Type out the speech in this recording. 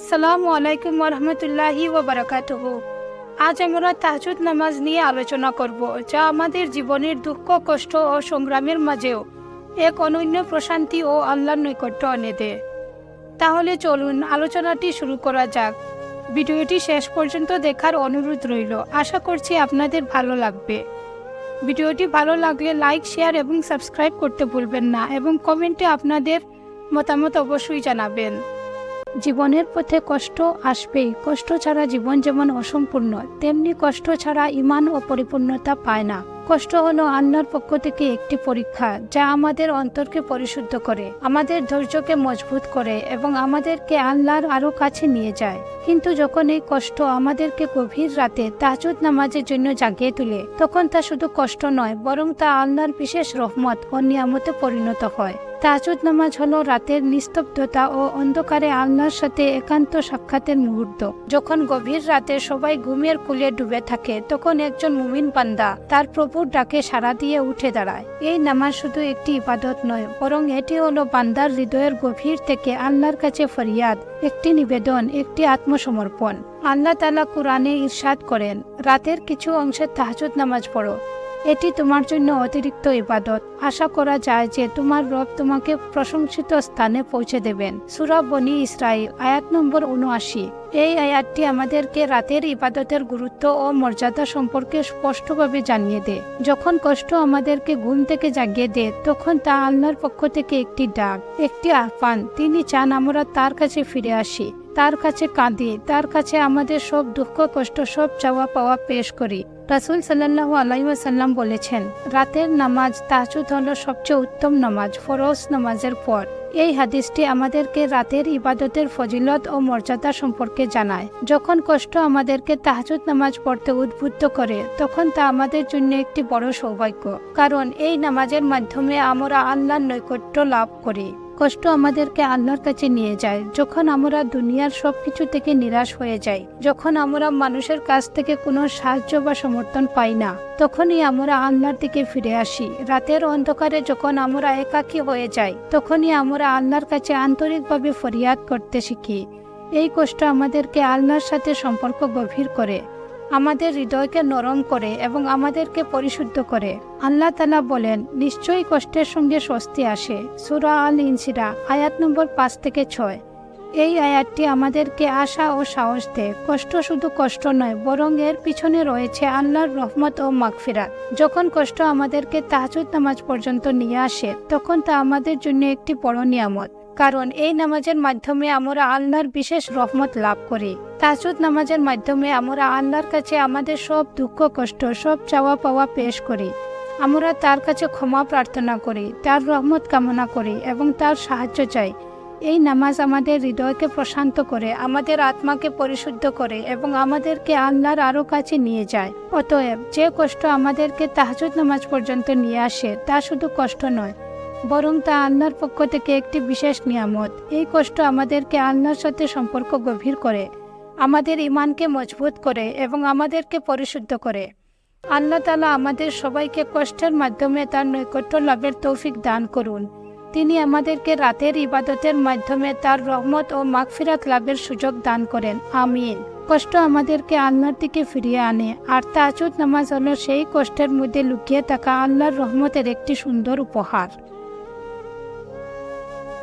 আসসালামু আলাইকুম রহমতুল্লাহি ওবরাকাতুহ। আজ আমরা তাহাজুদ নামাজ নিয়ে আলোচনা করব, যা আমাদের জীবনের দুঃখ, কষ্ট ও সংগ্রামের মাঝেও এক অনন্য প্রশান্তি ও আল্লাহর নৈকট্য এনে দেয়। তাহলে চলুন আলোচনাটি শুরু করা যাক। ভিডিওটি শেষ পর্যন্ত দেখার অনুরোধ রইল। আশা করছি আপনাদের ভালো লাগবে। ভিডিওটি ভালো লাগলে লাইক, শেয়ার এবং সাবস্ক্রাইব করতে ভুলবেন না এবং কমেন্টে আপনাদের মতামত অবশ্যই জানাবেন। জীবনের পথে কষ্ট আসবেই। কষ্ট ছাড়া জীবন যেমন অসম্পূর্ণ। তেমনি কষ্ট ছাড়া ইমান ও পরিপূর্ণতা পায় না। কষ্ট হলো আল্লাহর পক্ষ থেকে একটি পরীক্ষা যা আমাদের অন্তরকে পরিশুদ্ধ করে, আমাদের ধৈর্যকে মজবুত করে এবং আমাদেরকে আল্লাহর আরও কাছে নিয়ে যায়। কিন্তু যখন এই কষ্ট আমাদেরকে গভীর রাতে তাজুদ নামাজের জন্য জাগিয়ে তুলে, তখন তা শুধু কষ্ট নয়, বরং তা আল্লাহর বিশেষ রহমত ও নিয়ামতে পরিণত হয়। তাজুদ নামাজ হলো রাতের নিস্তব্ধতা ও অন্ধকারে আল্লাহর সাথে একান্ত সাক্ষাতের মুহূর্ত। যখন গভীর রাতে সবাই ঘুমের কুলে ডুবে থাকে, তখন একজন মুমিন পান্দা তার প্রভুর ডাকে সাড়া দিয়ে উঠে দাঁড়ায়। এই নামাজ শুধু একটি ইবাদত নয়, বরং এটি হলো বান্দার হৃদয়ের গভীর থেকে আল্লাহর কাছে ফরিয়াদ, একটি নিবেদন, একটি আত্মসমর্পণ। আল্লাহ তালা কোরআনে ইরশাদ করেন, রাতের কিছু অংশে তাহাজুদ নামাজ পড়ো। এটি তোমার জন্য অতিরিক্ত ইবাদত। আশা করা যায় যে তোমার রব তোমাকে প্রশংসিত স্থানে পৌঁছে দেবেন। সুরা বনি ইসরাইল আয়াত নম্বর উনআশি এই আয়াতটি আমাদেরকে রাতের ইবাদতের গুরুত্ব ও মর্যাদা সম্পর্কে স্পষ্টভাবে জানিয়ে দেয়। যখন কষ্ট আমাদেরকে ঘুম থেকে জাগিয়ে দেয়, তখন তা আল্লাহর পক্ষ থেকে একটি ডাক, একটি আহ্বান। তিনি চান আমরা তার কাছে ফিরে আসি, তার কাছে কাঁদি, তার কাছে আমাদের সব দুঃখ, কষ্ট, সব চাওয়া পাওয়া পেশ করি। রাসুল সাল্লাহ আলাইসাল্লাম বলেছেন, রাতের নামাজ তাজুদ হলো সবচেয়ে উত্তম নামাজ, ফরজ নামাজের পর। এই হাদিসটি আমাদেরকে রাতের ইবাদতের ফজিলত ও মর্যাদা সম্পর্কে জানায়। যখন কষ্ট আমাদেরকে তাহাজুদ নামাজ পড়তে উদ্বুদ্ধ করে, তখন তা আমাদের জন্য একটি বড় সৌভাগ্য। কারণ এই নামাজের মাধ্যমে আমরা আল্লাহর নৈকট্য লাভ করি। কষ্ট আমাদেরকে আল্লাহর কাছে নিয়ে যায়। যখন আমরা দুনিয়ার সব কিছু থেকে নিরাশ হয়ে যাই, যখন আমরা মানুষের কাছ থেকে কোনো সাহায্য বা সমর্থন পাই না, তখনই আমরা আল্লাহর দিকে ফিরে আসি। রাতের অন্ধকারে যখন আমরা একাকী হয়ে যাই, তখনই আমরা আল্লাহর কাছে আন্তরিকভাবে ফরিয়াদ করতে শিখি। এই কষ্ট আমাদেরকে আল্লাহর সাথে সম্পর্ক গভীর করে। আমাদের হৃদয়কে নরম করে এবং আমাদেরকে পরিশুদ্ধ করে। আল্লাহ তালা বলেন, নিশ্চয়ই কষ্টের সঙ্গে স্বস্তি আসে। সুরা আল ইনসিরা, আয়াত নম্বর পাঁচ থেকে ছয়। এই আয়াতটি আমাদেরকে আশা ও সাহস দেয়। কষ্ট শুধু কষ্ট নয়, বরং এর পিছনে রয়েছে আল্লাহর রহমত ও মাগফিরাত। যখন কষ্ট আমাদেরকে তাহাজুদ নামাজ পর্যন্ত নিয়ে আসে, তখন তা আমাদের জন্য একটি বড় নিয়ামত। কারণ এই নামাজের মাধ্যমে আমরা আল্লাহর বিশেষ রহমত লাভ করি। তাজুদ নামাজের মাধ্যমে আমরা আল্লাহর কাছে আমাদের সব দুঃখ, কষ্ট, সব চাওয়া পাওয়া পেশ করি। আমরা তার কাছে ক্ষমা প্রার্থনা করি, তার রহমত কামনা করি এবং তার সাহায্য চাই। এই নামাজ আমাদের হৃদয়কে প্রশান্ত করে, আমাদের আত্মাকে পরিশুদ্ধ করে এবং আমাদেরকে আল্লাহর আরও কাছে নিয়ে যায়। অতএব যে কষ্ট আমাদেরকে তাহাজুদ নামাজ পর্যন্ত নিয়ে আসে, তা শুধু কষ্ট নয় বরং তা আল্লাহর পক্ষ থেকে একটি বিশেষ নিয়ামত। এই কষ্ট আমাদেরকে আল্লাহর সাথে সম্পর্ক গভীর করে, আমাদের ইমানকে মজবুত করে এবং আমাদেরকে পরিশুদ্ধ করে। আল্লাহ তালা আমাদের সবাইকে কষ্টের মাধ্যমে তার নৈকট্য লাভের তৌফিক দান করুন। তিনি আমাদেরকে রাতের ইবাদতের মাধ্যমে তার রহমত ও মাগফিরাত লাভের সুযোগ দান করেন। আমিন। কষ্ট আমাদেরকে আল্লাহর দিকে ফিরিয়ে আনে, আর তাজুদ নামাজ হলো সেই কষ্টের মধ্যে লুকিয়ে থাকা আল্লাহর রহমতের একটি সুন্দর উপহার।